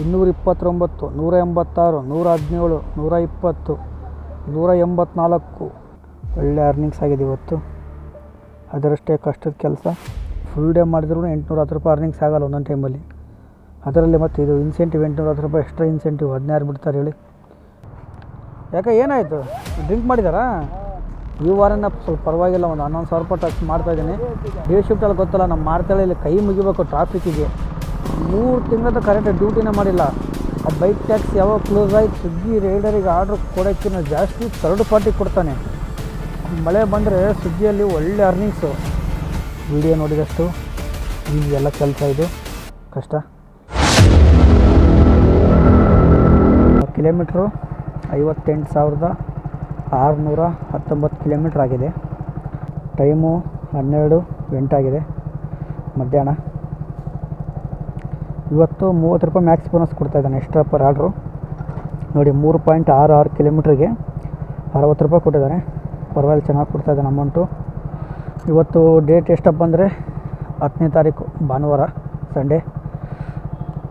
ಇನ್ನೂರ ಇಪ್ಪತ್ತೊಂಬತ್ತು ನೂರ ಎಂಬತ್ತಾರು ನೂರ ಹದಿನೇಳು ನೂರ ಇಪ್ಪತ್ತು ನೂರ ಎಂಬತ್ನಾಲ್ಕು ಒಳ್ಳೆ ಅರ್ನಿಂಗ್ಸ್ ಆಗಿದೆ ಇವತ್ತು. ಅದರಷ್ಟೇ ಕಷ್ಟದ ಕೆಲಸ. ಫುಲ್ ಡೇ ಮಾಡಿದ್ರೂ ಎಂಟುನೂರ ಹತ್ತು ರೂಪಾಯಿ ಅರ್ನಿಂಗ್ಸ್ ಆಗಲ್ಲ ಒಂದೊಂದು ಟೈಮಲ್ಲಿ ಅದರಲ್ಲಿ ಮತ್ತು ಇದು ಇನ್ಸೆಂಟಿವ್ ಎಂಟುನೂರ ಹತ್ತು ರೂಪಾಯಿ ಎಕ್ಸ್ಟ್ರಾ ಇನ್ಸೆಂಟಿವ್ ಹದಿನಾರು ಬಿಡ್ತಾರೆ ಹೇಳಿ. ಯಾಕೆ ಏನಾಯಿತು? ಡ್ರಿಂಕ್ ಮಾಡಿದಾರಾ? ಈ ವಾರನ ಸ್ವಲ್ಪ ಪರವಾಗಿಲ್ಲ, ಒಂದು ಹನ್ನೊಂದು ಸಾವಿರ ರೂಪಾಯಿ ಟಚ್ ಮಾಡ್ತಾಯಿದ್ದೀನಿ ಡೇ ಶಿಫ್ಟಲ್ಲಿ ಗೊತ್ತಲ್ಲ ನಮ್ಮ ಇಲ್ಲಿ ಕೈ ಮುಗಿಬೇಕು ಟ್ರಾಫಿಕ್ಕಿಗೆ ಮೂರು ತಿಂಗಳದ ಕರೆಕ್ಟ್ ಡ್ಯೂಟಿನೇ ಮಾಡಿಲ್ಲ. ಆ ಬೈಕ್ ಟ್ಯಾಕ್ಸ್ ಯಾವಾಗ ಕ್ಲೋಸ್ ಆಗಿ ಸುಗ್ಗಿ ರೈಡರಿಗೆ ಆರ್ಡ್ರ್ ಕೊಡೋಕ್ಕಿಂತ ಜಾಸ್ತಿ ಥರ್ಡ್ ಪಾರ್ಟಿ ಕೊಡ್ತಾನೆ. ಮಳೆ ಬಂದರೆ ಸುಗ್ಗಿಯಲ್ಲಿ ಒಳ್ಳೆ ಅರ್ನಿಂಗ್ಸು ವಿಡಿಯೋ ನೋಡಿದಷ್ಟು ಎಲ್ಲ ಕೆಲಸ ಇದು. ಕಷ್ಟ. ಕಿಲೋಮೀಟ್ರು ಐವತ್ತೆಂಟು ಸಾವಿರದ ಆರುನೂರ ಹತ್ತೊಂಬತ್ತು ಕಿಲೋಮೀಟ್ರ್ ಆಗಿದೆ. ಟೈಮು ಹನ್ನೆರಡು ಎಂಟಾಗಿದೆ. ಮಧ್ಯಾಹ್ನ. ಇವತ್ತು ಮೂವತ್ತು ರೂಪಾಯಿ ಮ್ಯಾಕ್ಸ್ ಬೋನಸ್ ಕೊಡ್ತಾಯಿದ್ದಾನೆ ಎಕ್ಸ್ಟ್ರಾ ಪರ್ ಆರ್ಡ್ರು ನೋಡಿ, ಮೂರು ಪಾಯಿಂಟ್ ಆರು ಆರು ಕಿಲೋಮೀಟ್ರಿಗೆ ಅರವತ್ತು ರೂಪಾಯಿ ಕೊಟ್ಟಿದ್ದಾನೆ. ಪರವಾಗಿಲ್ಲ, ಚೆನ್ನಾಗಿ ಕೊಡ್ತಾಯಿದ್ದಾನೆ ಅಮೌಂಟು ಇವತ್ತು ಡೇಟ್ ಎಷ್ಟಪ್ಪ ಅಂದರೆ ಹತ್ತನೇ ತಾರೀಕು, ಭಾನುವಾರ ಸಂಡೇ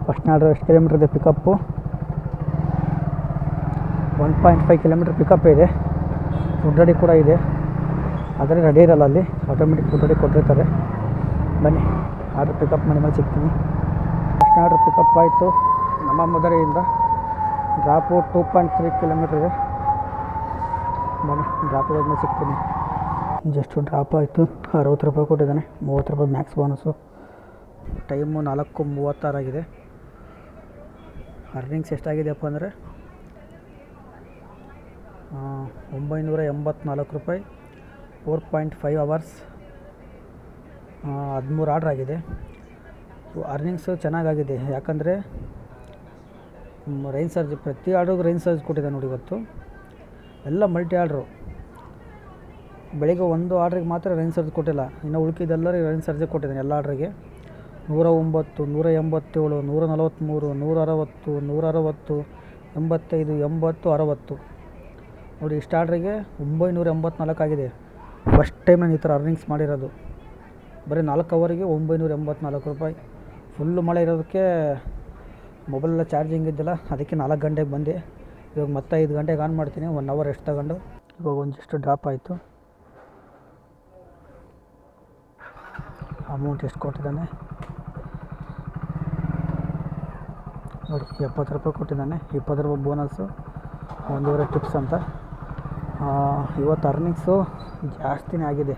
ಫಸ್ಟ್ ಆರ್ಡ್ರ್ ಎಷ್ಟು ಕಿಲೋಮೀಟ್ರ್ ಇದೆ pickup one point five kilometre pickup ಇದೆ. ಫುಡ್ ರೆಡಿ ಕೂಡ ಇದೆ. ಆದರೆ ರೆಡಿ ಇರಲ್ಲ ಅಲ್ಲಿ. ಆಟೋಮೆಟಿಕ್ ಫುಡ್ ರೆಡಿ ಕೊಟ್ಟಿರ್ತಾರೆ. ಬನ್ನಿ ಆರ್ಡ್ರ್ ಪಿಕಪ್ ಮಾಡಿ ಮೇಲೆ ಸಿಗ್ತೀನಿ. ಫಸ್ಟ್ ಆರ್ಡ್ರ್ ಪಿಕಪ್ ಆಯಿತು. ನಮ್ಮ ಮದುರೆಯಿಂದ drop two point three kilometre ಇದೆ. ಬನ್ನಿ ಡ್ರಾಪ್ ಹೋದ್ಮೇಲೆ ಸಿಗ್ತೀನಿ. ಜಸ್ಟು ಡ್ರಾಪ್ ಆಯಿತು. ಅರವತ್ತು ರೂಪಾಯಿ ಕೊಟ್ಟಿದ್ದಾನೆ. ಮೂವತ್ತು ರೂಪಾಯಿ ಮ್ಯಾಕ್ಸ್ ಬೋನಸ್ಸು ಟೈಮು ನಾಲ್ಕು ಮೂವತ್ತಾರಾಗಿದೆ ಅರ್ನಿಂಗ್ಸ್ ಎಷ್ಟಾಗಿದೆಯಪ್ಪ ಅಂದರೆ ಒಂಬೈನೂರ ಎಂಬತ್ನಾಲ್ಕು ರೂಪಾಯಿ. ಫೋರ್ ಪಾಯಿಂಟ್ ಫೈವ್ ಅವರ್ಸ್ ಹದಿಮೂರು ಆರ್ಡ್ರ್ ಆಗಿದೆ. ಅರ್ನಿಂಗ್ಸು ಚೆನ್ನಾಗಾಗಿದೆ. ಯಾಕಂದರೆ ರೈನ್ ಸರ್ಜ್ ಪ್ರತಿ ಆರ್ಡ್ರಿಗೂ ರೈನ್ ಸರ್ಜ್ ಕೊಟ್ಟಿದೆ ನೋಡಿ ಇವತ್ತು. ಎಲ್ಲ ಮಲ್ಟಿ ಆರ್ಡ್ರು ಬೆಳಿಗ್ಗೆ ಒಂದು ಆರ್ಡ್ರಿಗೆ ಮಾತ್ರ ರೈನ್ ಸರ್ಜ್ ಕೊಟ್ಟಿಲ್ಲ. ಇನ್ನು ಉಳ್ಕಿದ್ದೆಲ್ಲರೂ ರೈನ್ ಸರ್ಜೆ ಕೊಟ್ಟಿದ್ದಾನೆ ಎಲ್ಲ ಆರ್ಡ್ರಿಗೆ ನೂರ ಒಂಬತ್ತು, ನೂರ ಎಂಬತ್ತೇಳು, ನೂರ ನಲವತ್ತ್ಮೂರು ನೂರ ಅರವತ್ತು ನೂರ ಅರವತ್ತು, ಎಂಬತ್ತೈದು, ಎಂಬತ್ತು, ಅರವತ್ತು. ನೋಡಿ, ಇಷ್ಟು ಆರ್ಡ್ರಿಗೆ ಒಂಬೈನೂರ ಎಂಬತ್ನಾಲ್ಕು ಆಗಿದೆ. ಫಸ್ಟ್ ಟೈಮ್ ನಾನು ಈ ಥರ ಅರ್ನಿಂಗ್ಸ್ ಮಾಡಿರೋದು. ಬರೀ ನಾಲ್ಕು ಅವರಿಗೆ ಒಂಬೈನೂರ ಎಂಬತ್ನಾಲ್ಕು ರೂಪಾಯಿ. ಫುಲ್ಲು ಮಳೆ ಇರೋದಕ್ಕೆ ಮೊಬೈಲೆಲ್ಲ ಚಾರ್ಜಿಂಗ್ ಇದ್ದಿಲ್ಲ. ಅದಕ್ಕೆ ನಾಲ್ಕು ಗಂಟೆಗೆ ಬಂದು. ಇವಾಗ ಮತ್ತೆ ಐದು ಗಂಟೆಗೆ ಆನ್ ಮಾಡ್ತೀನಿ. ಒನ್ ಅವರ್ ಎಷ್ಟು ತಗೊಂಡು. ಇವಾಗ ಒಂದಿಷ್ಟು ಡ್ರಾಪ್ ಆಯಿತು. ಅಮೌಂಟ್ ಎಷ್ಟು ಕೊಟ್ಟಿದ್ದಾನೆ? ನೋಡಿ, ಎಪ್ಪತ್ತು ರೂಪಾಯಿ ಕೊಟ್ಟಿದ್ದಾನೆ. ಇಪ್ಪತ್ತು ರೂಪಾಯಿ ಬೋನಸ್ಸು ಒಂದೂವರೆ ಟಿಪ್ಸ್ ಅಂತ. ಇವತ್ತು ಅರ್ನಿಂಗ್ಸು ಜಾಸ್ತಿನೇ ಆಗಿದೆ.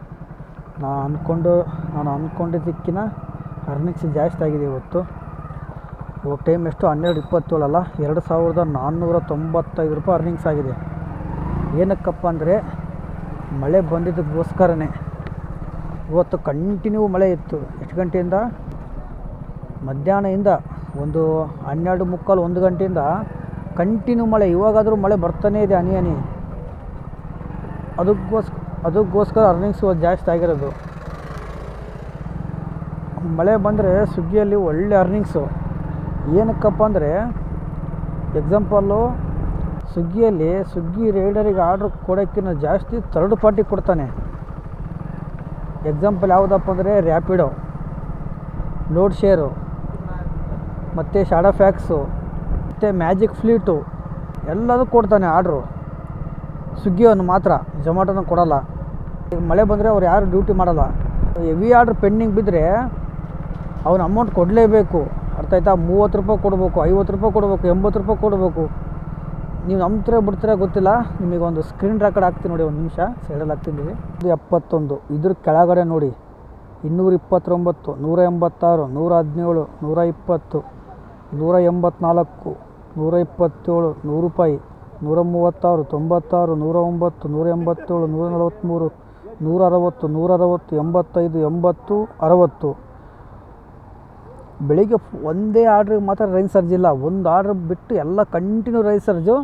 ನಾನು ಅಂದ್ಕೊಂಡು ನಾನು ಅಂದ್ಕೊಂಡಿದ್ದಕ್ಕಿಂತ ಅರ್ನಿಂಗ್ಸ್ ಜಾಸ್ತಿ ಆಗಿದೆ ಇವತ್ತು. ಇವಾಗ ಟೈಮ್ ಎಷ್ಟು? ಹನ್ನೆರಡು ಇಪ್ಪತ್ತೇಳಲ್ಲ. ಎರಡು ಸಾವಿರದ ನಾನ್ನೂರ ತೊಂಬತ್ತೈದು ರೂಪಾಯಿ ಅರ್ನಿಂಗ್ಸ್ ಆಗಿದೆ. ಏನಕ್ಕಪ್ಪ ಅಂದರೆ, ಮಳೆ ಬಂದಿದ್ದಕ್ಕೋಸ್ಕರನೇ ಇವತ್ತು ಕಂಟಿನ್ಯೂ ಮಳೆ ಇತ್ತು. ಎಷ್ಟು ಗಂಟೆಯಿಂದ? ಮಧ್ಯಾಹ್ನದಿಂದ ಒಂದು ಹನ್ನೆರಡು ಮುಕ್ಕಾಲು ಒಂದು ಗಂಟೆಯಿಂದ ಕಂಟಿನ್ಯೂ ಮಳೆ. ಇವಾಗಾದರೂ ಮಳೆ ಬರ್ತಾನೆ ಇದೆ ಹನಿ ಹನಿ. ಅದಕ್ಕೋಸ್ಕರ ಅದಕ್ಕೋಸ್ಕರ ಅರ್ನಿಂಗ್ಸ್ ಜಾಸ್ತಿ ಆಗಿರೋದು. ಮಳೆ ಬಂದರೆ ಸ್ವಿಗ್ಗಿಯಲ್ಲಿ ಒಳ್ಳೆ ಅರ್ನಿಂಗ್ಸು ಏನಕ್ಕಪ್ಪ ಅಂದರೆ ಎಕ್ಸಾಂಪಲ್ಲು ಸ್ವಿಗ್ಗಿಯಲ್ಲಿ ಸ್ವಿಗ್ಗಿ ರೈಡರಿಗೆ ಆರ್ಡ್ರ್ ಕೊಡೋಕ್ಕಿಂತ ಜಾಸ್ತಿ ಥರ್ಡ್ ಪಾರ್ಟಿ ಕೊಡ್ತಾನೆ. ಎಕ್ಸಾಂಪಲ್ ಯಾವುದಪ್ಪ ಅಂದರೆ ರ್ಯಾಪಿಡೋ ಲೋಡ್ ಶೇರು ಮತ್ತು ಶಾಡಾ ಫ್ಯಾಕ್ಸು ಮತ್ತು ಮ್ಯಾಜಿಕ್ ಫ್ಲೀಟು ಎಲ್ಲದೂ ಕೊಡ್ತಾನೆ ಆರ್ಡ್ರು ಸ್ವಿಗ್ಗಿಯನ್ನು ಮಾತ್ರ ಜೊಮ್ಯಾಟೋನ ಕೊಡೋಲ್ಲ. ಈಗ ಮಳೆ ಬಂದರೆ ಅವ್ರು ಯಾರು ಡ್ಯೂಟಿ ಮಾಡಲ್ಲ. ಹೆವಿ ಆರ್ಡ್ರ್ ಪೆಂಡಿಂಗ್ ಬಿದ್ದರೆ ಅವನು ಅಮೌಂಟ್ ಕೊಡಲೇಬೇಕು. ಅರ್ಥ ಆಯ್ತಾ? ಮೂವತ್ತು ರೂಪಾಯಿ ಕೊಡಬೇಕು, ಐವತ್ತು ರೂಪಾಯಿ ಕೊಡಬೇಕು, ಎಂಬತ್ತು ರೂಪಾಯಿ ಕೊಡಬೇಕು. ನೀವು ನಂಬ್ತೀರ ಬಿಡ್ತೀರ ಗೊತ್ತಿಲ್ಲ. ನಿಮಗೆ ಒಂದು ಸ್ಕ್ರೀನ್ ರೆಕಾರ್ಡ್ ಹಾಕ್ತೀನಿ ನೋಡಿ, ಒಂದು ನಿಮಿಷ. ಸೈಡಲ್ಲಿ ಹಾಕ್ತೀನಿ ಇದು ಎಪ್ಪತ್ತೊಂದು. ಇದ್ರ ಕೆಳಗಡೆ ನೋಡಿ. ಇನ್ನೂರ ಇಪ್ಪತ್ತೊಂಬತ್ತು, ನೂರ ಎಂಬತ್ತಾರು, ನೂರ ಹದಿನೇಳು, ನೂರ ಇಪ್ಪತ್ತು, ನೂರ ಎಂಬತ್ನಾಲ್ಕು, ನೂರ ಇಪ್ಪತ್ತೇಳು, ನೂರು ರೂಪಾಯಿ, ನೂರ ಮೂವತ್ತಾರು, ತೊಂಬತ್ತಾರು, ನೂರ ಒಂಬತ್ತು, ನೂರ ಎಂಬತ್ತೇಳು, ನೂರ ನಲವತ್ತ್ಮೂರು, ನೂರ ಅರವತ್ತು ನೂರ ಅರವತ್ತು, ಎಂಬತ್ತೈದು, ಎಂಬತ್ತು, ಅರವತ್ತು. ಬೆಳಿಗ್ಗೆ ಒಂದೇ ಆರ್ಡ್ರಿಗೆ ಮಾತ್ರ ರೈನ್ ಸರ್ಜ್ ಇಲ್ಲ. ಒಂದು ಆರ್ಡ್ರ್ ಬಿಟ್ಟು ಎಲ್ಲ ಕಂಟಿನ್ಯೂ ರೈನ್ ಸರ್ಜು.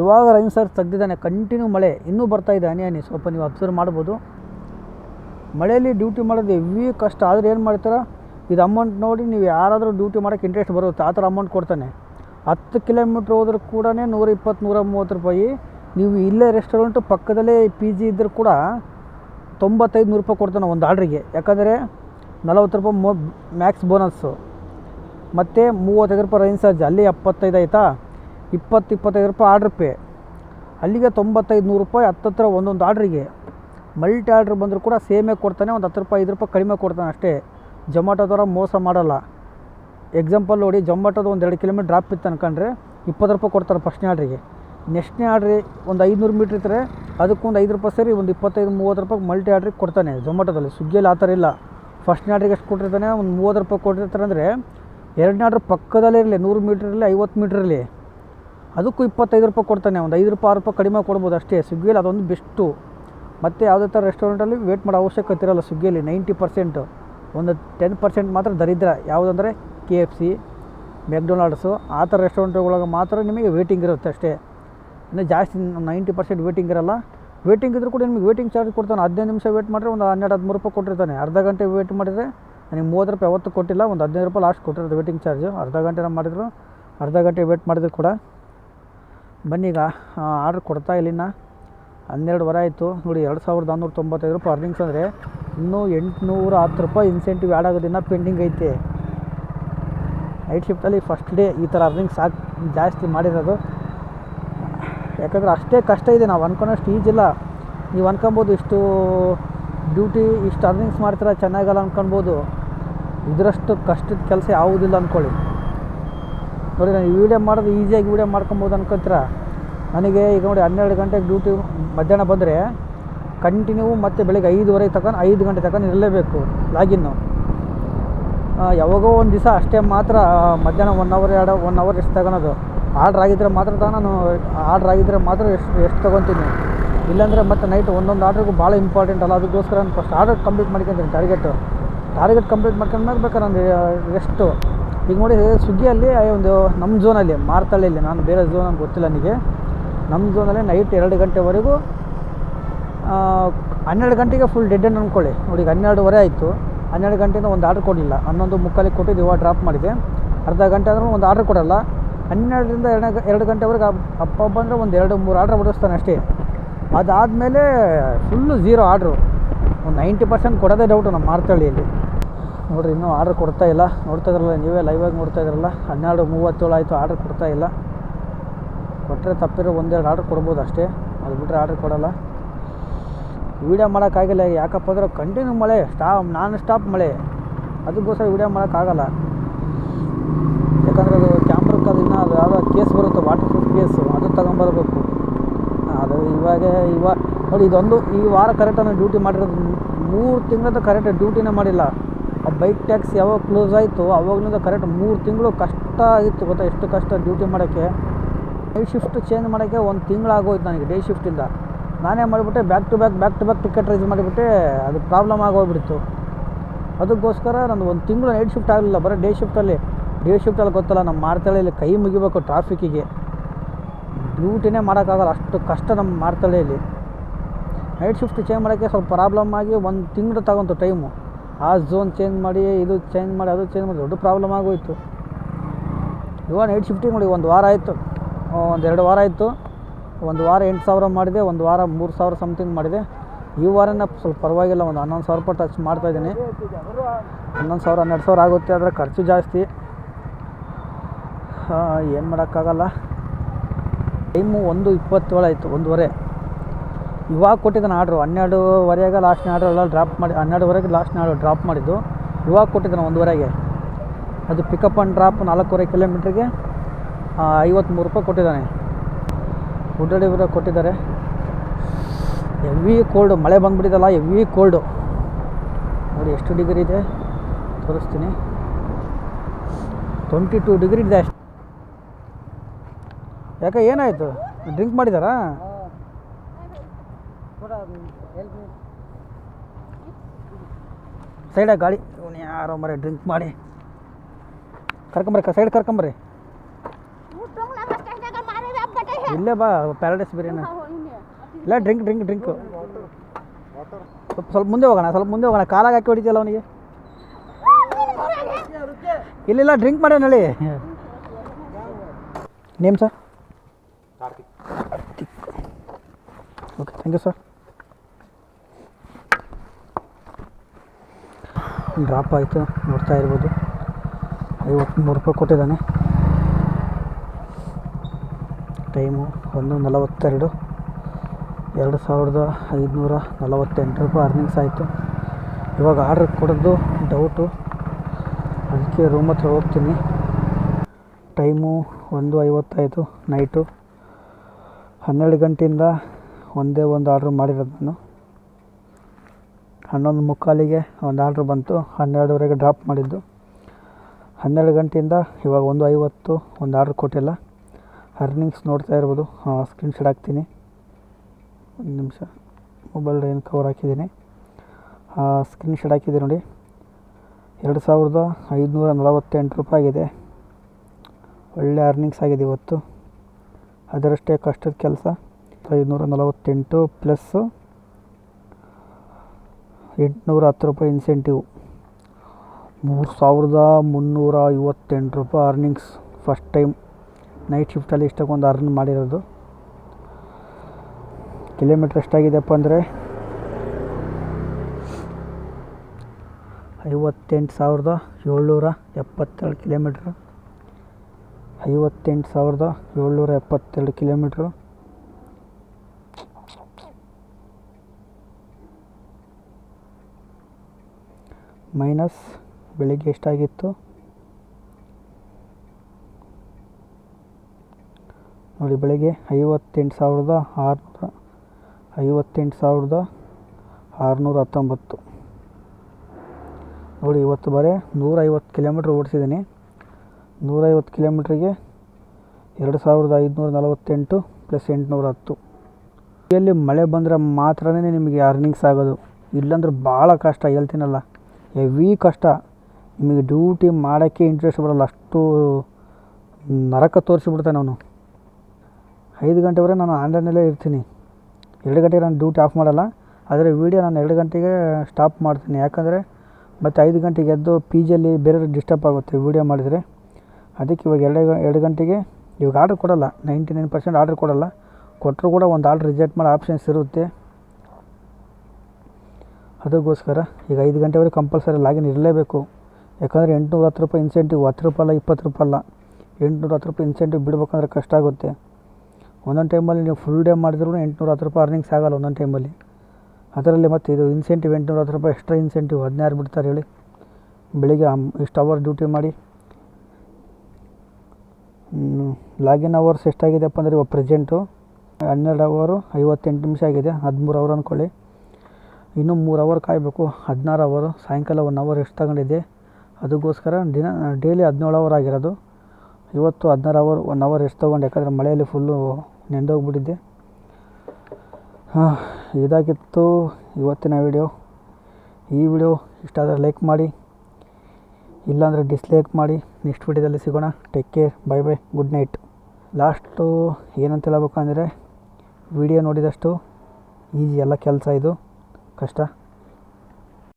ಇವಾಗ ರೈನ್ ಸರ್ಜ್ ತೆಗ್ದಿದ್ದಾನೆ. ಕಂಟಿನ್ಯೂ ಮಳೆ. ಇನ್ನೂ ಬರ್ತಾ ಇದೆ ಹನಿ ಹನಿ. ಸ್ವಲ್ಪ ನೀವು ಅಬ್ಸರ್ವ್ ಮಾಡ್ಬೋದು. ಮಳೆಯಲ್ಲಿ ಡ್ಯೂಟಿ ಮಾಡೋದು ಹೆವಿ ಕಷ್ಟ. ಆದರೆ ಏನು ಮಾಡ್ತಾರೆ? ಇದು ಅಮೌಂಟ್ ನೋಡಿ ನೀವು ಯಾರಾದರೂ ಡ್ಯೂಟಿ ಮಾಡೋಕ್ಕೆ ಇಂಟ್ರೆಸ್ಟ್ ಬರುತ್ತೆ. ಆ ಥರ ಅಮೌಂಟ್ ಕೊಡ್ತಾನೆ. ಹತ್ತು ಕಿಲೋಮೀಟ್ರ್ ಹೋದ್ರೂ ಕೂಡ ನೂರ ಇಪ್ಪತ್ತು ನೂರ ಮೂವತ್ತು ರೂಪಾಯಿ. ನೀವು ಇಲ್ಲೇ ರೆಸ್ಟೋರೆಂಟು ಪಕ್ಕದಲ್ಲೇ ಪಿ ಜಿ ಇದ್ದರೂ ಕೂಡ ತೊಂಬತ್ತೈದು ನೂರು ರೂಪಾಯಿ ಕೊಡ್ತಾನೆ ಒಂದು ಆರ್ಡ್ರಿಗೆ. ಯಾಕಂದರೆ ನಲವತ್ತು ರೂಪಾಯಿ ಮೊ ಮ್ಯಾಕ್ಸ್ ಬೋನಸ್ಸು ಮತ್ತು ಮೂವತ್ತೈದು ರೂಪಾಯಿ ರೈನ್ ಚಾರ್ಜ್ ಅಲ್ಲಿ ಎಪ್ಪತ್ತೈದು ಆಯಿತಾ? ಇಪ್ಪತ್ತು ಇಪ್ಪತ್ತೈದು ರೂಪಾಯಿ ಆರ್ಡ್ರ್ ಪೇ ಅಲ್ಲಿಗೆ ತೊಂಬತ್ತೈದು ನೂರು ರೂಪಾಯಿ ಹತ್ತತ್ರ ಒಂದೊಂದು ಆರ್ಡ್ರಿಗೆ ಮಲ್ಟಿ ಆರ್ಡ್ರ್ ಬಂದರೂ ಕೂಡ ಸೇಮೇ ಕೊಡ್ತಾನೆ, ಒಂದು ಹತ್ತು ರೂಪಾಯಿ, ಐದು ರೂಪಾಯಿ ಕಡಿಮೆ ಕೊಡ್ತಾನೆ ಅಷ್ಟೇ. ಜೊಮ್ಯಾಟೋದವ್ರ ಮೋಸ ಮಾಡಲ್ಲ. ಎಕ್ಸಾಂಪಲ್ ನೋಡಿ ಜೊಮ್ಯಾಟೋದು ಒಂದು ಎರಡು ಕಿಲೋಮೀಟ್ರ್ ಡ್ರಾಪ್ ಇತ್ತು ಅನ್ಕೊಂಡ್ರೆ ಇಪ್ಪತ್ತು ರೂಪಾಯಿ ಕೊಡ್ತಾರೆ ಫಸ್ಟ್ನೇ ಆರ್ಡ್ರಿಗೆ ನೆಕ್ಸ್ಟ್ನೇ ಆರ್ಡ್ರಿ ಒಂದು ಐದುನೂರು ಮೀಟ್ರ್ ಇದ್ದರೆ ಅದಕ್ಕೊಂದು ಐದು ರೂಪಾಯಿ ಸೇರಿ ಒಂದು ಇಪ್ಪತ್ತೈದು, ಮೂವತ್ತು ರೂಪಾಯಿ ಮಲ್ಟಿ ಆರ್ಡ್ರಿಗೆ ಕೊಡ್ತಾನೆ ಜೊಮ್ಯಾಟೋದಲ್ಲಿ ಸ್ವಿಗ್ಗಿಯಲ್ಲಿ ಆ ಥರ ಇಲ್ಲ. ಫಸ್ಟ್ನೇ ಆರ್ಡ್ರಿಗೆ ಎಷ್ಟು ಕೊಟ್ಟಿರ್ತಾನೆ? ಒಂದು ಮೂವತ್ತು ರೂಪಾಯಿ ಕೊಟ್ಟಿರ್ತಾರೆ ಅಂದರೆ ಎರಡನೇ ಆರ್ಡ್ರ್ ಪಕ್ಕದಲ್ಲೇ ಇರಲಿ, ನೂರು ಮೀಟ್ರ್ ಇರಲಿ ಐವತ್ತು ಮೀಟ್ರ್ ಇರಲಿ ಅದಕ್ಕೂ ಇಪ್ಪತ್ತೈದು ರೂಪಾಯಿ ಕೊಡ್ತಾನೆ ಒಂದು ಐದು ರೂಪಾಯಿ, ಆರು ರೂಪಾಯಿ ಕಡಿಮೆ ಕೊಡ್ಬೋದು ಅಷ್ಟೇ. ಸ್ವಿಗ್ಗಿಯಲ್ಲಿ ಅದೊಂದು ಬೆಸ್ಟು ಮತ್ತು ಯಾವುದೇ ಥರ ರೆಸ್ಟೋರೆಂಟಲ್ಲಿ ವೇಟ್ ಮಾಡೋ ಅವಶ್ಯಕತೆ ಇರೋಲ್ಲ ಸ್ವಿಗ್ಗಿಯಲ್ಲಿ ನೈಂಟಿ ಪರ್ಸೆಂಟು, ಒಂದು ಟೆನ್ ಪರ್ಸೆಂಟ್ ಮಾತ್ರ ದರಿದ್ರ. ಯಾವುದಂದರೆ ಕೆ ಎಫ್ ಸಿ ಮೆಕ್ಡೊನಾಲ್ಡ್ಸು ಆ ಥರ ರೆಸ್ಟೋರೆಂಟ್ಗಳಾಗ ಮಾತ್ರ ನಿಮಗೆ ವೇಟಿಂಗ್ ಇರುತ್ತೆ ಅಷ್ಟೇ. ಇನ್ನು ಜಾಸ್ತಿ ನೈಂಟಿ ಪರ್ಸೆಂಟ್ ವೇಟಿಂಗ್ ಇರಲ್ಲ. ವೇಟಿಂಗ್ ಇದ್ರೂ ಕೂಡ ನಿಮಗೆ ವೇಟಿಂಗ್ ಚಾರ್ಜ್ ಕೊಡ್ತಾನೆ. ಹದಿನೈದು ನಿಮಿಷ ವೇಟ್ ಮಾಡಿದ್ರೆ ಒಂದು ಹನ್ನೆರಡು ಹದಿಮೂರು ರೂಪಾಯಿ ಕೊಟ್ಟಿರ್ತಾನೆ. ಅರ್ಧ ಗಂಟೆ ವೇಟ್ ಮಾಡಿದರೆ ನನಗೆ ಮೂವತ್ತು ರೂಪಾಯಿ ಯಾವತ್ತು ಕೊಟ್ಟಿಲ್ಲ, ಒಂದು ಹದಿನೈದು ರೂಪಾಯಿ ಲಾಸ್ಟ್ ಕೊಟ್ಟಿರೋದು ವೇಟಿಂಗ್ ಚಾರ್ಜು ಅರ್ಧ ಗಂಟೆ ನಾವು ಮಾಡಿದ್ರು, ಅರ್ಧ ಗಂಟೆ ವೇಟ್ ಮಾಡಿದ್ರು ಕೂಡ. ಬನ್ನಿ ಈಗ ಆರ್ಡ್ರ್ ಕೊಡ್ತಾ ಇಲ್ಲಿನ ಹನ್ನೆರಡುವರೆ ಆಯಿತು. ನೋಡಿ, ಎರಡು ಸಾವಿರದ ನಾನ್ನೂರ ತೊಂಬತ್ತೈದು ರೂಪಾಯಿ ಅರ್ನಿಂಗ್ಸ್ ಅಂದರೆ ಇನ್ನೂ ಎಂಟುನೂರ ಹತ್ತು ರೂಪಾಯಿ ಇನ್ಸೆಂಟಿವ್ ಆ್ಯಡ್ ಆಗೋದಿನ್ನ ಪೆಂಡಿಂಗ್ ಐತೆ. ನೈಟ್ ಶಿಫ್ಟಲ್ಲಿ ಫಸ್ಟ್ ಡೇ ಈ ಥರ ಅರ್ನಿಂಗ್ಸ್ ಸಾಕು ಜಾಸ್ತಿ ಮಾಡಿರೋದು. ಯಾಕಂದರೆ ಅಷ್ಟೇ ಕಷ್ಟ ಇದೆ, ನಾವು ಅನ್ಕೊಂಡಷ್ಟು ಈಜಿಲ್ಲ ನೀವು ಅನ್ಕೊಬೋದು ಇಷ್ಟು ಡ್ಯೂಟಿ ಇಷ್ಟು ಅರ್ನಿಂಗ್ಸ್ ಮಾಡ್ತೀರ, ಚೆನ್ನಾಗಲ್ಲ ಅಂದ್ಕೊಳ್ಬೋದು ಇದರಷ್ಟು ಕಷ್ಟದ ಕೆಲಸ ಯಾವುದಿಲ್ಲ ಅಂದ್ಕೊಳ್ಳಿ. ನೋಡಿ, ನಾನು ವೀಡಿಯೋ ಮಾಡೋದು ಈಸಿಯಾಗಿ ವೀಡಿಯೋ ಮಾಡ್ಕೊಬೋದು ಅನ್ಕೋತೀರ? ನನಗೆ ಈಗ ನೋಡಿ ಹನ್ನೆರಡು ಗಂಟೆಗೆ ಡ್ಯೂಟಿ ಮಧ್ಯಾಹ್ನ ಬಂದರೆ ಕಂಟಿನ್ಯೂ ಮತ್ತೆ ಬೆಳಗ್ಗೆ ಐದುವರೆಗೆ ತಗೊಂಡು ಐದು ಗಂಟೆ ತಗೊಂಡು ಇರಲೇಬೇಕು ಲಾಗಿನ್ನು ಯಾವಾಗೋ ಒಂದು ದಿವಸ ಅಷ್ಟೇ ಮಾತ್ರ ಮಧ್ಯಾಹ್ನ ಒನ್ ಅವರ್ ಎರಡು ಒನ್ ಅವರ್ ಎಷ್ಟು ತಗೊಳೋದು? ಆರ್ಡ್ರ್ ಆಗಿದ್ದರೆ ಮಾತ್ರ ತಗೋ ನಾನು ಆರ್ಡ್ರ್ ಆಗಿದ್ದರೆ ಮಾತ್ರ ಎಷ್ಟು ಎಷ್ಟು ತೊಗೊತೀನಿ ಇಲ್ಲಾಂದರೆ ಮತ್ತೆ ನೈಟ್ ಒಂದೊಂದು ಆರ್ಡ್ರಿಗೂ ಭಾಳ ಇಂಪಾರ್ಟೆಂಟ್ ಅಲ್ಲ. ಅದಕ್ಕೋಸ್ಕರ ನಾನು ಫಸ್ಟ್ ಆರ್ಡರ್ ಕಂಪ್ಲೀಟ್ ಮಾಡ್ಕೊಂತೀನಿ ಟಾರ್ಗೆಟು ಟಾರ್ಗೆಟ್ ಕಂಪ್ಲೀಟ್ ಮಾಡ್ಕೊಂಡ್ಮೇಲೆ ಬೇಕಾದ್ರೆ ಒಂದು ರೆಸ್ಟು ಈಗ ನೋಡಿ ಸ್ವಿಗ್ಗಿಯಲ್ಲಿ ಒಂದು, ನಮ್ಮ ಝೋನಲ್ಲಿ ಮಾರ್ತಳ್ಳಿಯಲ್ಲಿ ನಾನು ಬೇರೆ ಝೋನ್ ಅಂತ ಗೊತ್ತಿಲ್ಲ ನನಗೆ. ನಮ್ಮ ಝೋನಲ್ಲಿ ನೈಟ್ ಎರಡು ಗಂಟೆವರೆಗೂ ಹನ್ನೆರಡು ಗಂಟೆಗೆ ಫುಲ್ ಡೆಡ್ ಎಂಡ್ ಅಂದ್ಕೊಳ್ಳಿ ನೋಡಿ, ಈಗ ಹನ್ನೆರಡುವರೆ ಆಯಿತು. ಹನ್ನೆರಡು ಗಂಟೆಯಿಂದ ಒಂದು ಆರ್ಡ್ರ್ ಕೊಡಲಿಲ್ಲ. ಹನ್ನೊಂದು ಮುಕ್ಕಾಲಿಗೆ ಕೊಟ್ಟಿದ್ದು ಇವಾಗ ಡ್ರಾಪ್ ಮಾಡಿದೆ. ಅರ್ಧ ಗಂಟೆ ಆದ್ರೂ ಒಂದು ಆರ್ಡ್ರ್ ಕೊಡಲ್ಲ. ಹನ್ನೆರಡರಿಂದ ಎರಡು ಎರಡು ಗಂಟೆವರೆಗೆ ಅಪ್ಪ ಅಪ್ಪ ಅಂದರೆ ಒಂದು ಎರಡು, ಮೂರು ಆರ್ಡ್ರ್ ಬಿಡಿಸ್ತಾನೆ ಅಷ್ಟೇ. ಅದಾದಮೇಲೆ ಫುಲ್ಲು ಝೀರೋ ಆರ್ಡ್ರು ಒಂದು ನೈಂಟಿ ಪರ್ಸೆಂಟ್ ಕೊಡೋದೇ ಡೌಟು ನಮ್ಮ ಮಾರ್ತಳ್ಳಿಯಲ್ಲಿ ನೋಡಿರಿ, ಇನ್ನೂ ಆರ್ಡ್ರ್ ಕೊಡ್ತಾ ಇಲ್ಲ. ನೋಡ್ತಾ ಇದ್ರಲ್ಲ, ನೀವೇ ಲೈವಾಗಿ ನೋಡ್ತಾ ಇದ್ರಲ್ಲ, ಹನ್ನೆರಡು ಮೂವತ್ತೇಳು ಆಯಿತು ಆರ್ಡ್ರ್ ಕೊಡ್ತಾ ಇಲ್ಲ. ಕೊಟ್ಟರೆ ತಪ್ಪಿರೋ ಒಂದೆರಡು ಆರ್ಡ್ರ್ ಕೊಡ್ಬೋದು ಅಷ್ಟೇ. ಅದು ಬಿಟ್ಟರೆ ಆರ್ಡ್ರ್ ಕೊಡೋಲ್ಲ. ವೀಡಿಯೋ ಮಾಡೋಕ್ಕಾಗಿಲ್ಲ ಯಾಕಪ್ಪ ಅಂದ್ರೆ ಕಂಟಿನ್ಯೂ ಮಳೆ ಸ್ಟಾಪ್ ನಾನ್ ಸ್ಟಾಪ್ ಮಳೆ. ಅದಕ್ಕೋಸ್ಕರ ವೀಡಿಯೋ ಮಾಡೋಕ್ಕಾಗಲ್ಲ ಯಾಕಂದರೆ ಅದು ಕ್ಯಾಮ್ರಕ್ಕೆ ಅದು ಇನ್ನೂ ಅದು ಯಾವುದೋ ಕೇಸ್ ಬರುತ್ತೆ ವಾಟರ್ ಪ್ರೂಫ್ ಕೇಸು ಅದು ತಗೊಂಬರ್ಬೇಕು. ಅದು ಇವಾಗ ಇವಾಗ ನೋಡಿ, ಇದೊಂದು ಈ ವಾರ ಕರೆಕ್ಟಾಗಿ ಡ್ಯೂಟಿ ಮಾಡಿರೋದು. ಮೂರು ತಿಂಗಳದ ಕರೆಕ್ಟ್ ಡ್ಯೂಟಿನೇ ಮಾಡಿಲ್ಲ. ಆ ಬೈಕ್ ಟ್ಯಾಕ್ಸ್ ಯಾವಾಗ ಕ್ಲೋಸ್ ಆಯಿತು, ಅವಾಗಲಿಂದ ಕರೆಕ್ಟ್ ಮೂರು ತಿಂಗಳು ಕಷ್ಟ ಆಗಿತ್ತು ಗೊತ್ತಾ? ಎಷ್ಟು ಕಷ್ಟ ಡ್ಯೂಟಿ ಮಾಡೋಕ್ಕೆ? ನೈಟ್ ಶಿಫ್ಟ್ ಚೇಂಜ್ ಮಾಡೋಕ್ಕೆ ಒಂದು ತಿಂಗಳಾಗೋಯ್ತು ನನಗೆ ಡೇ ಶಿಫ್ಟಿಂದ ನಾನೇ ಮಾಡಿಬಿಟ್ಟೆ back to back back to back ticket raise ಮಾಡಿಬಿಟ್ಟೆ, ಅದು ಪ್ರಾಬ್ಲಮ್ ಆಗೋಗ್ಬಿಡ್ತು. ಅದಕ್ಕೋಸ್ಕರ ನಾನು ಒಂದು ತಿಂಗಳು ನೈಟ್ ಶಿಫ್ಟ್ ಆಗಲಿಲ್ಲ, ಬರೋ ಡೇ ಶಿಫ್ಟಲ್ಲಿ ಡೇ ಶಿಫ್ಟಲ್ಲಿ ಗೊತ್ತಲ್ಲ ನಮ್ಮ ಮಾರ್ತಳ್ಳಿಯಲ್ಲಿ ಕೈ ಮುಗಿಬೇಕು ಟ್ರಾಫಿಕ್ಕಿಗೆ ಡ್ಯೂಟಿನೇ ಮಾಡೋಕ್ಕಾಗಲ್ಲ, ಅಷ್ಟು ಕಷ್ಟ ನಮ್ಮ ಮಾರ್ತಳ್ಳಿಯಲ್ಲಿ ನೈಟ್ ಶಿಫ್ಟ್ ಚೇಂಜ್ ಮಾಡೋಕ್ಕೆ ಸ್ವಲ್ಪ ಪ್ರಾಬ್ಲಮ್ ಆಗಿ ಒಂದು ತಿಂಗಳು ತಗೊಂತು ಟೈಮು ಆ ಝೋನ್ ಚೇಂಜ್ ಮಾಡಿ, ಇದು ಚೇಂಜ್ ಮಾಡಿ, ಅದು ಚೇಂಜ್ ಮಾಡಿ, ದೊಡ್ಡ ಪ್ರಾಬ್ಲಮ್ ಆಗೋಯ್ತು. ಇವಾಗ ನೈಟ್ ಶಿಫ್ಟಿಂಗ್ ನೋಡಿ, ಒಂದು ವಾರ ಆಯಿತು. ಒಂದು ಎರಡು ವಾರ ಆಯಿತು. ಒಂದು ವಾರ ಎಂಟು ಸಾವಿರ ಮಾಡಿದೆ, ಒಂದು ವಾರ ಮೂರು ಸಾವಿರ ಸಮಥಿಂಗ್ ಮಾಡಿದೆ. ಈ ವಾರನ ಸ್ವಲ್ಪ ಪರವಾಗಿಲ್ಲ, ಒಂದು ಹನ್ನೊಂದು ಸಾವಿರ ರೂಪಾಯಿ ಟಚ್ ಮಾಡ್ತಾಯಿದ್ದೀನಿ ಹನ್ನೊಂದು ಸಾವಿರ, ಹನ್ನೆರಡು ಸಾವಿರ ಆಗುತ್ತೆ, ಆದರೆ ಖರ್ಚು ಜಾಸ್ತಿ. ಏನು ಮಾಡೋಕ್ಕಾಗಲ್ಲ. ಟೈಮು ಒಂದು ಇಪ್ಪತ್ತೇಳು ಆಯಿತು, ಒಂದುವರೆ. ಇವಾಗ ಕೊಟ್ಟಿದ್ದಾನೆ ಆರ್ಡ್ರು ಹನ್ನೆರಡುವರೆಗೆ ಲಾಸ್ಟ್ನ ಆರ್ಡ್ರ್ ಎಲ್ಲ ಡ್ರಾಪ್ ಮಾಡಿ, ಹನ್ನೆರಡುವರೆಗೆ ಲಾಸ್ಟ್ನ ಆರ್ಡ್ರ್ ಡ್ರಾಪ್ ಮಾಡಿದ್ದು. ಇವಾಗ ಕೊಟ್ಟಿದ್ದಾನೆ ಒಂದುವರೆಗೆ. ಅದು ಪಿಕಪ್ ಆ್ಯಂಡ್ ಡ್ರಾಪ್ ನಾಲ್ಕೂವರೆ ಕಿಲೋಮೀಟ್ರಿಗೆ ಐವತ್ತ್ಮೂರು ರೂಪಾಯಿ ಕೊಟ್ಟಿದ್ದಾನೆ. ಫುಡ್ ಡೆಲಿವರಿ ಕೊಟ್ಟಿದ್ದಾರೆ. ಹೆವಿ ಕೋಲ್ಡು ಮಳೆ ಬಂದುಬಿಟ್ಟಿದ್ದಲ್ಲ ಹೆವಿ ಕೋಲ್ಡು ನೋಡಿ ಎಷ್ಟು ಡಿಗ್ರಿ ಇದೆ. ತೋರಿಸ್ತೀನಿ. ಟ್ವೆಂಟಿ ಟೂ ಡಿಗ್ರಿ ಇದೆ ಅಷ್ಟು. ಯಾಕೆ ಏನಾಯಿತು? ಡ್ರಿಂಕ್ ಮಾಡಿದಾರಾ? ಸೈಡಾಗಿ ಗಾಳಿ. ಇವನು ಯಾರೋ ಮರೆ ಡ್ರಿಂಕ್ ಮಾಡಿ. ಕರ್ಕೊಂಬರ್ರಿ ಸೈಡ್ ಕರ್ಕೊಂಬರ್ರಿ. ಇಲ್ಲೇ ಬಾ ಪ್ಯಾರಡೈಸ್ ಬಿರಿಯಾನಿ ಇಲ್ಲ ಡ್ರಿಂಕ್ ಡ್ರಿಂಕ್ ಡ್ರಿಂಕು ಸ್ವಲ್ಪ ಸ್ವಲ್ಪ ಮುಂದೆ ಹೋಗೋಣ ಸ್ವಲ್ಪ ಮುಂದೆ ಹೋಗೋಣ. ಕಾಲಾಗಿ ಹಾಕಿ ಹೊಡಿತೀಯಲ್ಲ ಅವನಿಗೆ? ಇಲ್ಲಿಲ್ಲ ಡ್ರಿಂಕ್ ಮಾಡೋಣ ಹೇಳಿ name sir okay thank you sir drop ಆಯಿತು, ನೋಡ್ತಾ ಇರ್ಬೋದು. ಐವತ್ತ್ಮೂರು ರೂಪಾಯಿ ಕೊಟ್ಟಿದ್ದಾನೆ. ಟೈಮು ಒಂದು ನಲವತ್ತೆರಡು. ಎರಡು ಸಾವಿರದ ಐದುನೂರ ನಲವತ್ತೆಂಟು ರೂಪಾಯಿ ಅರ್ನಿಂಗ್ಸ್ ಆಯಿತು. ಇವಾಗ ಆರ್ಡ್ರ್ ಕೊಡೋದು ಡೌಟು ಅದಕ್ಕೆ ರೂಮ್ ಹತ್ರ ಹೋಗ್ತೀನಿ. ಟೈಮು ಒಂದು ಐವತ್ತಾಯಿತು ನೈಟು ಹನ್ನೆರಡು ಗಂಟೆಯಿಂದ ಒಂದೇ ಒಂದು ಆರ್ಡ್ರ್ ಮಾಡಿರೋದು ನಾನು. ಹನ್ನೊಂದು ಮುಕ್ಕಾಲಿಗೆ ಒಂದು ಆರ್ಡ್ರ್ ಬಂತು, ಹನ್ನೆರಡುವರೆಗೆ ಡ್ರಾಪ್ ಮಾಡಿದ್ದು. ಹನ್ನೆರಡು ಗಂಟೆಯಿಂದ ಇವಾಗ ಒಂದು ಐವತ್ತು, ಒಂದು ಆರ್ಡ್ರ್ ಕೊಟ್ಟಿಲ್ಲ. ಅರ್ನಿಂಗ್ಸ್ ನೋಡ್ತಾ ಇರ್ಬೋದು. ಸ್ಕ್ರೀನ್ಶಾಟ್ ಹಾಕ್ತೀನಿ. ಒಂದು ನಿಮಿಷ. ಮೊಬೈಲ್ ಏನು ಕವರ್ ಹಾಕಿದ್ದೀನಿ. ಸ್ಕ್ರೀನ್ಶಾಟ್ ಹಾಕಿದೆ ನೋಡಿ. ಎರಡು ಸಾವಿರದ ಐದುನೂರ ನಲವತ್ತೆಂಟು ರೂಪಾಯಿ ಆಗಿದೆ. ಒಳ್ಳೆ ಅರ್ನಿಂಗ್ಸ್ ಆಗಿದೆ ಇವತ್ತು. ಅದರಷ್ಟೇ ಕಷ್ಟದ ಕೆಲಸ. ಐದುನೂರ ನಲವತ್ತೆಂಟು ಪ್ಲಸ್ಸು ಎಂಟುನೂರ ಹತ್ತು ರೂಪಾಯಿ ಇನ್ಸೆಂಟಿವ್ ಮೂರು ಸಾವಿರದ ಮುನ್ನೂರ ಐವತ್ತೆಂಟು ರೂಪಾಯಿ ಅರ್ನಿಂಗ್ಸ್ ಫಸ್ಟ್ ಟೈಮ್ ನೈಟ್ ಶಿಫ್ಟಲ್ಲಿ ಇಷ್ಟಕ್ಕೊಂದು ಅರ್ನ್ ಮಾಡಿರೋದು? ಕಿಲೋಮೀಟ್ರ್ ಎಷ್ಟಾಗಿದೆಪ್ಪ ಅಂದರೆ? ಐವತ್ತೆಂಟು ಸಾವಿರದ ಏಳ್ನೂರ ಎಪ್ಪತ್ತೆರಡು ಕಿಲೋಮೀಟ್ರ್ ಐವತ್ತೆಂಟು ಸಾವಿರದ ಏಳ್ನೂರ ಎಪ್ಪತ್ತೆರಡು ಕಿಲೋಮೀಟ್ರು ಮೈನಸ್ ಬೆಳಿಗ್ಗೆ ಎಷ್ಟಾಗಿತ್ತು? ನೋಡಿ, ಬೆಳಿಗ್ಗೆ ಐವತ್ತೆಂಟು ಸಾವಿರದ ಆರುನೂರ, ಐವತ್ತೆಂಟು ಸಾವಿರದ ಆರುನೂರ ಹತ್ತೊಂಬತ್ತು. ನೋಡಿ, ಇವತ್ತು ಬರೇ ನೂರೈವತ್ತು ಕಿಲೋಮೀಟ್ರ್ ಓಡಿಸಿದ್ದೀನಿ. ನೂರೈವತ್ತು ಕಿಲೋಮೀಟ್ರಿಗೆ ಎರಡು ಸಾವಿರದ ಐದುನೂರ ನಲವತ್ತೆಂಟು ಪ್ಲಸ್ ಎಂಟುನೂರ ಹತ್ತು. ಇಲ್ಲಿ ಮಳೆ ಬಂದರೆ ಮಾತ್ರನೇ ನಿಮಗೆ ಅರ್ನಿಂಗ್ಸ್ ಆಗೋದು. ಇಲ್ಲಾಂದ್ರೆ ಭಾಳ ಕಷ್ಟ. ಹೇಳ್ತೀನಲ್ಲ. ಹೆವಿ ಕಷ್ಟ. ನಿಮಗೆ ಡ್ಯೂಟಿ ಮಾಡೋಕ್ಕೆ ಇಂಟ್ರೆಸ್ಟ್ ಬರಲ್ಲ. ಅಷ್ಟು ನರಕ ತೋರಿಸಿಬಿಡ್ತಾನೆ ಅವನು. ಐದು ಗಂಟೆವರೆಗೆ ನಾನು ಆನ್ಲೈನಲ್ಲೇ ಇರ್ತೀನಿ. ಎರಡು ಗಂಟೆಗೆ ನಾನು ಡ್ಯೂಟಿ ಆಫ್ ಮಾಡಲ್ಲ. ಆದರೆ ವೀಡಿಯೋ ನಾನು ಎರಡು ಗಂಟೆಗೆ ಸ್ಟಾಪ್ ಮಾಡ್ತೀನಿ. ಯಾಕಂದರೆ ಮತ್ತು ಐದು ಗಂಟೆಗೆ ಎದ್ದು ಪಿ ಜಿಯಲ್ಲಿ ಬೇರೆಯವ್ರಿಗೆ ಡಿಸ್ಟರ್ಬ್ ಆಗುತ್ತೆ ವೀಡಿಯೋ ಮಾಡಿದರೆ. ಅದಕ್ಕೆ ಇವಾಗ ಎರಡು ಎರಡು ಗಂಟೆಗೆ ಇವಾಗ ಆರ್ಡ್ರ್ ಕೊಡಲ್ಲ. ನೈಂಟಿ ನೈನ್ ಪರ್ಸೆಂಟ್ ಆರ್ಡ್ರ್ ಕೊಡೋಲ್ಲ. ಕೊಟ್ಟರು ಕೂಡ ಒಂದು ಆರ್ಡ್ರ್ ರಿಜೆಕ್ಟ್ ಮಾಡೋ ಆಪ್ಷನ್ಸ್ ಇರುತ್ತೆ. ಅದಕ್ಕೋಸ್ಕರ ಈಗ ಐದು ಗಂಟೆವರೆಗೆ ಕಂಪಲ್ಸರಿ ಲಾಗಿನ್ ಇರಲೇಬೇಕು. ಯಾಕಂದರೆ ಎಂಟುನೂರ ಹತ್ತು ರೂಪಾಯಿ ಇನ್ಸೆಂಟಿವ್ ಹತ್ತು ರೂಪಾಯಿ ಅಲ್ಲ, ಇಪ್ಪತ್ತು ರೂಪಾಯಿ ಅಲ್ಲ. ಎಂಟುನೂರ ಹತ್ತು ರೂಪಾಯಿ ಇನ್ಸೆಂಟಿವ್ ಬಿಡ್ಬೇಕಂದ್ರೆ ಕಷ್ಟ ಆಗುತ್ತೆ. ಒಂದೊಂದು ಟೈಮಲ್ಲಿ ನೀವು ಫುಲ್ ಡೇ ಮಾಡಿದ್ರೂ ಎಂಟುನೂರ ಹತ್ತು ರೂಪಾಯಿ ಅರ್ನಿಂಗ್ಸ್ ಆಗಲ್ಲ ಒಂದೊಂದು ಟೈಮಲ್ಲಿ ಅದರಲ್ಲಿ ಮತ್ತು ಇದು ಇನ್ಸೆಂಟಿವ್ ಎಂಟುನೂರ ಹತ್ತು ರೂಪಾಯಿ ಎಕ್ಸ್ಟ್ರಾ ಇನ್ಸೆಂಟಿವ್ ಹದಿನಾರು ಬಿಡ್ತಾರೆ ಹೇಳಿ. ಬೆಳಿಗ್ಗೆ ಇಷ್ಟು ಅವರ್ ಡ್ಯೂಟಿ ಮಾಡಿ. ಲಾಗಿನ್ ಅವರ್ಸ್ ಎಷ್ಟಾಗಿದೆಪ್ಪ ಅಂದರೆ ಇವಾಗ ಪ್ರೆಸೆಂಟು ಹನ್ನೆರಡು ಅವರು ಐವತ್ತೆಂಟು ನಿಮಿಷ ಆಗಿದೆ. ಹದಿಮೂರು ಅವರ್ ಅಂದ್ಕೊಳ್ಳಿ ಇನ್ನೂ ಮೂರು ಅವರ್ ಕಾಯಬೇಕು. ಹದಿನಾರು ಅವರು ಸಾಯಂಕಾಲ ಒನ್ ಅವರ್ ಎಷ್ಟು ತಗೊಂಡಿದ್ದೆ? ಅದಕ್ಕೋಸ್ಕರ ದಿನ ಡೈಲಿ ಹದಿನೇಳು ಅವರ್ ಆಗಿರೋದು. ಇವತ್ತು ಹದಿನಾರು ಅವರ್ ಒನ್ ಅವರ್ ಎಷ್ಟು ತೊಗೊಂಡು? ಯಾಕಂದರೆ ಮಳೆಯಲ್ಲಿ ಫುಲ್ಲು ನೆಂದೋಗ್ಬಿಟ್ಟಿದ್ದೆ. ಹಾಂ, ಇದಾಗಿತ್ತು ಇವತ್ತಿನ ವಿಡಿಯೋ ಈ ವಿಡಿಯೋ ಇಷ್ಟ ಆದರೆ ಲೈಕ್ ಮಾಡಿ. ಇಲ್ಲಾಂದರೆ ಡಿಸ್ಲೈಕ್ ಮಾಡಿ. ನೆಕ್ಸ್ಟ್ ವಿಡಿಯೋದಲ್ಲಿ ಸಿಗೋಣ. Take care bye bye good night last ಏನಂತ ಹೇಳ್ಬೇಕಂದ್ರೆ ವಿಡಿಯೋ ನೋಡಿದಷ್ಟು ಈಸಿ ಎಲ್ಲ ಕೆಲಸ ಇದು. ಕಷ್ಟ?